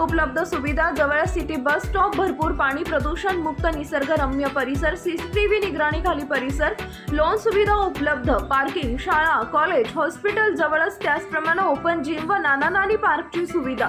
उपलब्ध सुविधा जवळ सिटी बस स्टॉप भरपूर पाणी प्रदूषण मुक्त निसर्गरम्य परिसर सीसीटीव्ही निगराणीखाली परिसर लोन सुविधा उपलब्ध पार्किंग शाळा कॉलेज हॉस्पिटल जवळच त्याचप्रमाणे ओपन जिम व नाना नानी पार्कची सुविधा.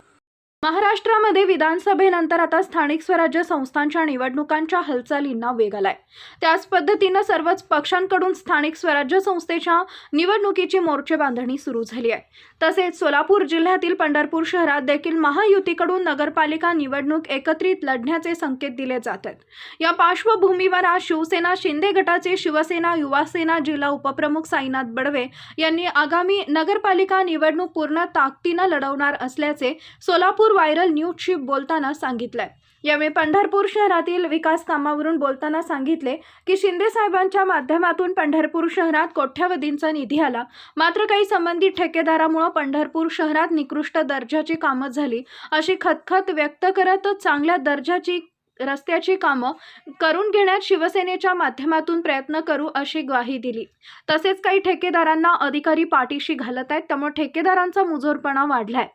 महाराष्ट्रामध्ये विधानसभेनंतर आता स्थानिक स्वराज्य संस्थांच्या निवडणुकांच्या हालचालींना वेग आलाय. त्याच पद्धतीनं सर्वच पक्षांकडून स्थानिक स्वराज्य संस्थेच्या निवडणुकीची मोर्चे बांधणी सुरू झाली आहे. तसेच सोलापूर जिल्ह्यातील पंढरपूर शहरात देखील महायुतीकडून नगरपालिका निवडणूक एकत्रित लढण्याचे संकेत दिले जात आहेत. या पार्श्वभूमीवर आज शिवसेना शिंदे गटाचे शिवसेना युवासेना जिल्हा उपप्रमुख साईनाथ बडवे यांनी आगामी नगरपालिका निवडणूक पूर्ण ताकदीनं लढवणार असल्याचे सोलापूर व्हायरल न्यूजशी बोलताना सांगितलंय. यावेळी पंढरपूर शहरातील विकास कामावरून बोलताना सांगितले की शिंदे साहेबांच्या माध्यमातून पंढरपूर शहरात कोट्यावधींचा निधी आला. मात्र काही संबंधित ठेकेदारामुळे पंढरपूर शहरात निकृष्ट दर्जाची कामं झाली. अशी खतखत व्यक्त करत चांगल्या दर्जाची रस्त्याची कामं करून घेण्यात शिवसेनेच्या माध्यमातून प्रयत्न करू अशी ग्वाही दिली. तसेच काही ठेकेदारांना अधिकारी पाठीशी घालत आहेत. त्यामुळे ठेकेदारांचा मुजोरपणा वाढलाय.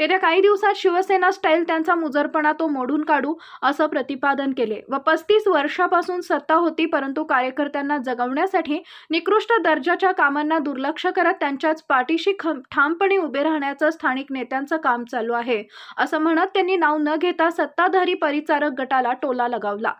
येत्या काही दिवसात शिवसेना स्टाईल त्यांचा मुजरपणा तो मोडून काढू असं प्रतिपादन केले. व पस्तीस वर्षापासून सत्ता होती परंतु कार्यकर्त्यांना जगवण्यासाठी निकृष्ट दर्जाच्या कामांना दुर्लक्ष करत त्यांच्याच पाठीशी खम ठामपणे उभे राहण्याचं स्थानिक नेत्यांचं काम चालू आहे. असं म्हणत त्यांनी नाव न घेता सत्ताधारी परिचारक गटाला टोला लगावला.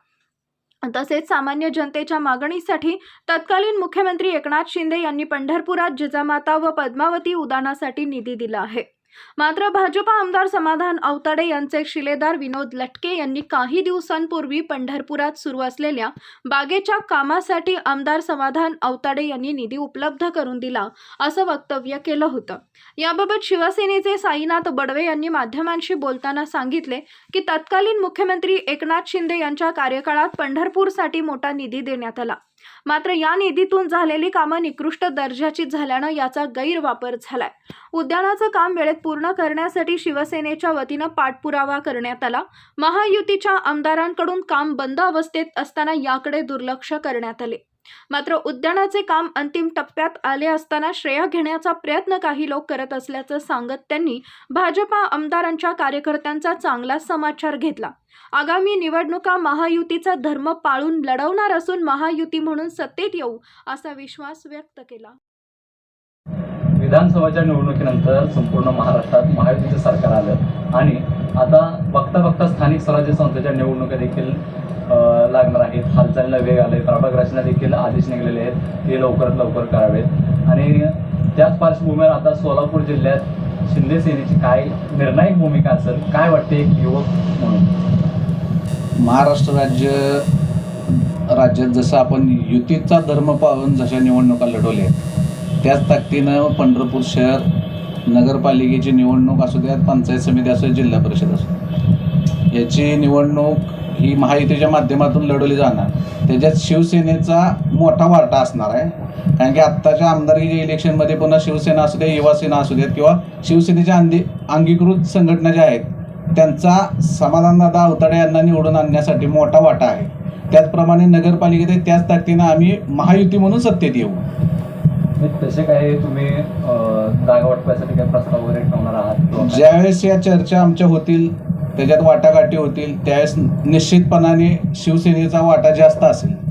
तसेच सामान्य जनतेच्या मागणीसाठी तत्कालीन मुख्यमंत्री एकनाथ शिंदे यांनी पंढरपुरात जिजामाता व पद्मावती उदानासाठी निधी दिला आहे. मात्र भाजपा आमदार समाधान अवताडे यांचे शिलेदार विनोद लटके यांनी काही दिवसांपूर्वी पंढरपुरात सुरू असलेल्या बागेच्या कामासाठी आमदार समाधान अवताडे यांनी निधी उपलब्ध करून दिला असं वक्तव्य केलं होतं. याबाबत शिवसेनेचे साईनाथ बडवे यांनी माध्यमांशी बोलताना सांगितले की तत्कालीन मुख्यमंत्री एकनाथ शिंदे यांच्या कार्यकाळात पंढरपूरसाठी मोठा निधी देण्यात आला. मात्र या निधीतून झालेली कामं निकृष्ट दर्जाची झाल्यानं याचा गैरवापर झालाय. उद्यानाचं काम वेळेत पूर्ण करण्यासाठी शिवसेनेच्या वतीनं पाठपुरावा करण्यात आला. महायुतीच्या आमदारांकडून काम बंद अवस्थेत असताना याकडे दुर्लक्ष करण्यात आले. मात्र उद्यानाचे काम अंतिम टप्प्यात आले असताना श्रेय घेण्याचा प्रयत्न काही लोक करत असल्याचं सांगत त्यांनी भाजपा आमदारांच्या कार्यकर्त्यांचा चांगलाच समाचार घेतला. आगामी निवडणुका महायुतीचा धर्म पाळून लढवणार असून महायुती म्हणून सत्तेत येऊ असा विश्वास व्यक्त केला. विधानसभाच्या निवडणुकीनंतर संपूर्ण महाराष्ट्रात महायुतीचं सरकार आता बघता बघता स्थानिक स्वराज्य संस्थेच्या निवडणुका देखील लागणार आहेत. हालचालीला वेग आले प्रभाग रचना देखील आदेश निघालेले आहेत. ते लवकरात लवकर करावेत. आणि त्याच पार्श्वभूमीवर आता सोलापूर जिल्ह्यात शिंदे सेनेची काय निर्णायक भूमिका असेल काय वाटते एक युवक म्हणून? महाराष्ट्र राज्य राज्यात जसं आपण युतीचा धर्म पाळून जशा निवडणुका लढवल्या त्याच ताकदीनं पंढरपूर शहर नगरपालिकेची निवडणूक असू द्यात पंचायत समिती असू द्या जिल्हा परिषद असू याची निवडणूक ही महायुतीच्या माध्यमातून लढवली जाणार. त्याच्यात शिवसेनेचा मोठा वाटा असणार आहे. कारण की आत्ताच्या आमदारकीच्या इलेक्शनमध्ये पुन्हा शिवसेना असू द्या युवासेना असू द्यात किंवा शिवसेनेच्या अंगी अंगीकृत संघटना ज्या आहेत त्यांचा समाधानदादा अवताडे यांना निवडून आणण्यासाठी मोठा वाटा आहे. त्याचप्रमाणे नगरपालिकेत त्याच ताकदीनं आम्ही महायुती म्हणून सत्तेत येऊ. तसे काय तुम्ही जागा वाटपासाठी काय प्रस्ताव वगैरे ठेवणार आहात? ज्यावेळेस या चर्चा आमच्या होतील त्याच्यात वाटाघाटी होतील त्यावेळेस निश्चितपणाने शिवसेनेचा वाटा जास्त असेल.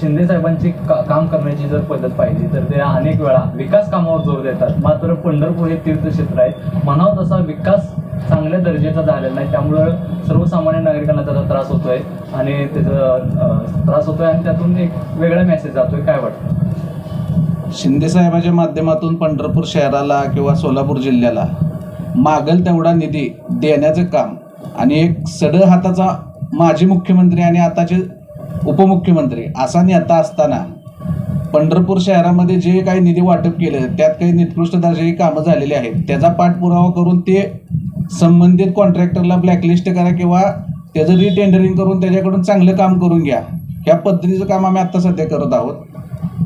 शिंदे साहेबांची का- काम करण्याची जर पद्धत पाहिली तर ते अनेक वेळा विकास कामावर जोर देतात. मात्र पंढरपूर हे तीर्थक्षेत्र आहे. म्हणावं तसा विकास चांगल्या दर्जाचा झालेला नाही. त्यामुळं सर्वसामान्य नागरिकांना त्याचा त्रास होतोय आणि त्याचा त्रास होतोय आणि त्यातून एक वेगळा मेसेज जातोय. काय वाटतं? शिंदेसाहेबाच्या माध्यमातून पंढरपूर शहराला किंवा सोलापूर जिल्ह्याला मागल तेवढा निधी देण्याचं काम आणि एक सड हाताचा माजी मुख्यमंत्री आणि आताचे उपमुख्यमंत्री असा नेता असताना पंढरपूर शहरामध्ये जे काही निधी वाटप केलं त्यात काही निकृष्ट दर्जाची कामं झालेली आहेत त्याचा पाठपुरावा करून ते संबंधित कॉन्ट्रॅक्टरला ब्लॅकलिस्ट करा किंवा त्याचं रिटेंडरिंग करून त्याच्याकडून चांगलं काम करून घ्या. ह्या पद्धतीचं काम आम्ही आत्ता सध्या करत आहोत.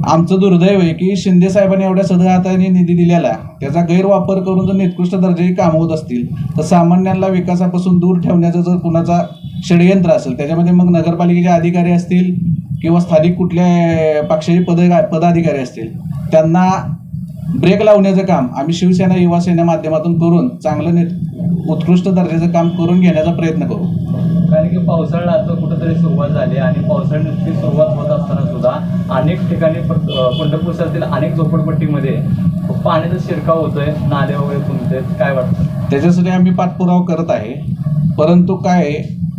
आमचं दुर्दैव आहे की शिंदे साहेबांनी एवढ्या सदहाताने निधी दिलेला त्याचा गैरवापर करून जर निकृष्ट दर्जाची कामं होत असतील तर सामान्यांना विकासापासून दूर ठेवण्याचं जर कुणाचा षडयंत्र असेल त्याच्यामध्ये मग नगरपालिकेचे अधिकारी असतील किंवा स्थानिक कुठल्या पक्षाचे पद पदाधिकारी असतील त्यांना ब्रेक लावण्याचं काम आम्ही शिवसेना युवासेना माध्यमातून करून चांगलं उत्कृष्ट दर्जाचं काम करून घेण्याचा प्रयत्न करू. की पावसाळा आता कुठंतरी सुरुवात झाली आणि पावसाळ्याची सुरुवात होत असताना सुद्धा अनेक ठिकाणी पंढरपूर शहरातील अनेक झोपडपट्टीमध्ये पाण्याचा शिरकाव होतोय नाले वगैरे तुमचे काय वाटतं? त्याच्यासाठी आम्ही पाठपुरावा करत आहे. परंतु काय आहे,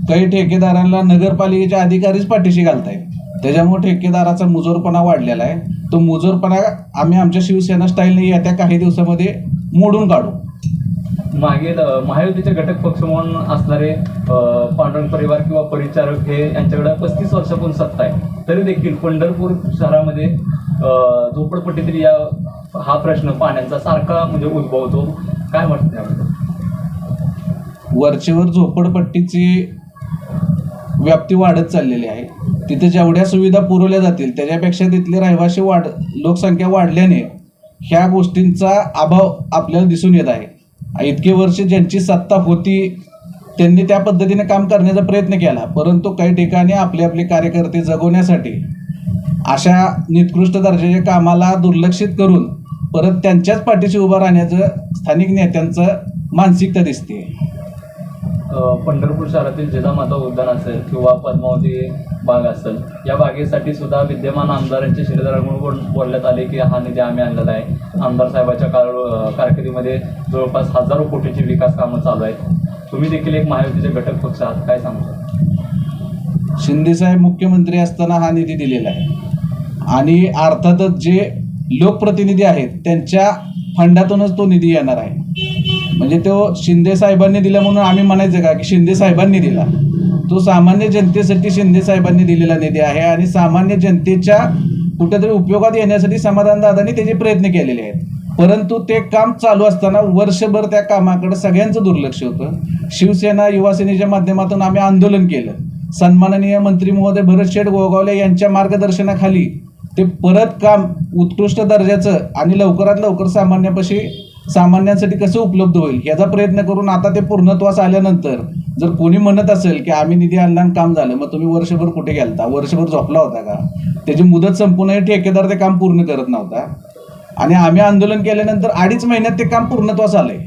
काही ठेकेदारांना नगरपालिकेच्या अधिकारीच पाठीशी घालताय त्याच्यामुळे ठेकेदाराचा मुजोरपणा वाढलेला आहे. तो मुजोरपणा आम्ही आमच्या शिवसेना स्टाईलने येत्या काही दिवसामध्ये मोडून काढू. मागील अं, महायुतीचे घटक पक्ष म्हणून असणारे पांडुरंग परिवार किंवा परिचारक हे यांच्याकडे पस्तीस वर्षापासून सत्ता आहे. तरी देखील पंढरपूर शहरामध्ये झोपडपट्टीतील या हा प्रश्न पाण्याचा सारखा म्हणजे उद्भवतो काय वाटतं त्याबद्दल? वरचेवर झोपडपट्टीची व्याप्ती वाढत चाललेली आहे. तिथे जेवढ्या सुविधा पुरवल्या जातील त्याच्यापेक्षा तिथले रहिवासी वाढ लोकसंख्या वाढल्याने ह्या गोष्टींचा अभाव आपल्याला दिसून येत आहे. इतके वर्ष ज्यांची सत्ता होती त्यांनी त्या पद्धतीने काम करण्याचा प्रयत्न केला. परंतु काही ठिकाणी आपले आपले कार्यकर्ते जगवण्यासाठी अशा निकृष्ट दर्जाच्या कामाला दुर्लक्षित करून परत त्यांच्याच पाठीशी उभं राहण्याचं स्थानिक नेत्यांचं मानसिकता दिसते पंढरपूर शहरातील जिजामाता उद्यान असेल किंवा पद्मावती बाग असेल या बागेसाठी सुद्धा विद्यमान आमदारांच्या शिलेदाराकडून बोलण्यात आले की हा निधी आम्ही आणलेला आहे. आमदार साहेबाच्या कार कारकिर्दीमध्ये जवळपास हजारो कोटीची विकास कामं चालू आहेत. तुम्ही देखील एक महायुतीचे घटक पक्ष आहात काय सांगता शिंदेसाहेब मुख्यमंत्री असताना हा निधी दिलेला आहे. आणि अर्थातच जे लोकप्रतिनिधी आहेत त्यांच्या फंडातूनच तो निधी येणार आहे. म्हणजे तो शिंदे साहेबांनी दिला म्हणून आम्ही म्हणायचं का की शिंदे साहेबांनी दिला. तो सामान्य जनतेसाठी शिंदे साहेबांनी दिलेला निधी आहे आणि सामान्य जनतेच्या कुठेतरी उपयोगात येण्यासाठी समाधान दादांनी त्याचे प्रयत्न केलेले आहेत. परंतु ते काम चालू असताना वर्षभर त्या कामाकडे सगळ्यांचं दुर्लक्ष होतं. शिवसेना युवा सेनेच्या माध्यमातून आम्ही आंदोलन केलं. सन्माननीय मंत्री महोदय भरत शेठ गोगावले यांच्या मार्गदर्शनाखाली ते परत काम उत्कृष्ट दर्जाचं आणि लवकरात लवकर सामान्यापाशी सामान्यांसाठी कसं उपलब्ध होईल? याचा प्रयत्न करून आता ते पूर्णत्वास आल्यानंतर जर कोणी म्हणत असेल की आम्ही निधी आणला आणि काम झालं मग तुम्ही वर्षभर कुठे गेलता? वर्षभर झोपला होता का? त्याची मुदत संपूर्ण हे ठेकेदार ते काम पूर्ण करत नव्हता. आणि आम्ही आंदोलन केल्यानंतर अडीच महिन्यात ते काम पूर्णत्वास आलंय.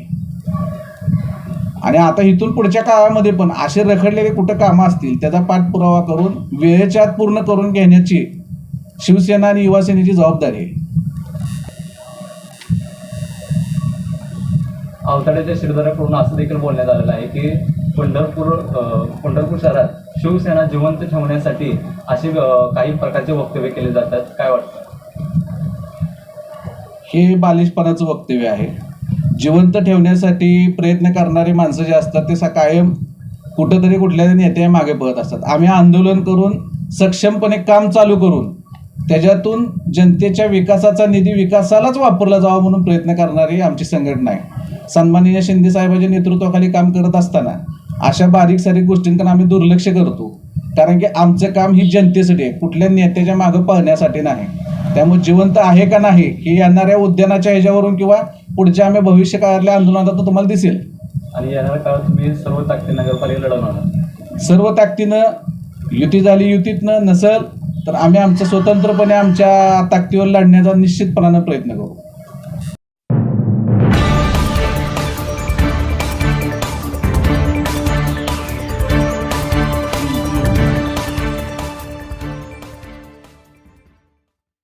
आणि आता इथून पुढच्या काळामध्ये पण असे रखडलेले कुठं कामं असतील त्याचा पाठपुरावा करून वेळेच्या आत पूर्ण करून घेण्याची शिवसेना आणि युवासेनेची जबाबदारी आहे. अवताड्याच्या शिरदाराकडून असं देखील बोलण्यात आलेलं आहे की पंढरपूर पंढरपूर शहरात शिवसेना जिवंत ठेवण्यासाठी असे काही प्रकारचे वक्तव्य केले जातात. काय वाटतं? हे बालिशपणाचं वक्तव्य आहे. जिवंत ठेवण्यासाठी प्रयत्न करणारे माणसं जे असतात ते कायम कुठंतरी कुठल्या नेत्या मागे पळत असतात. आम्ही आंदोलन करून सक्षमपणे काम चालू करून त्याच्यातून जनतेच्या विकासाचा निधी विकासालाच वापरला जावा म्हणून प्रयत्न करणारी आमची संघटना आहे. सन्माननीय शिंदे साहेबांच्या नेतृत्वाखाली काम करत असताना अशा बारीक सारीक गोष्टींकडे आम्ही दुर्लक्ष करतो. कारण की आमचं काम ही जनतेसाठी आहे. कुठल्या नेत्याच्या मागं पाहण्यासाठी नाही. त्यामुळे जिवंत आहे का नाही हे येणाऱ्या उद्यानाच्या ह्याच्यावरून किंवा पुढच्या आम्ही भविष्य काळातल्या आंदोलनात तुम्हाला दिसेल. आणि येणाऱ्या काळात तुम्ही सर्व ताकदी नगरपालिका लढवणार सर्व ताकदीनं युती झाली युतीतनं नसल तर आम्ही आमचं स्वतंत्रपणे आमच्या ताकदीवर लढण्याचा निश्चितपणानं प्रयत्न करू.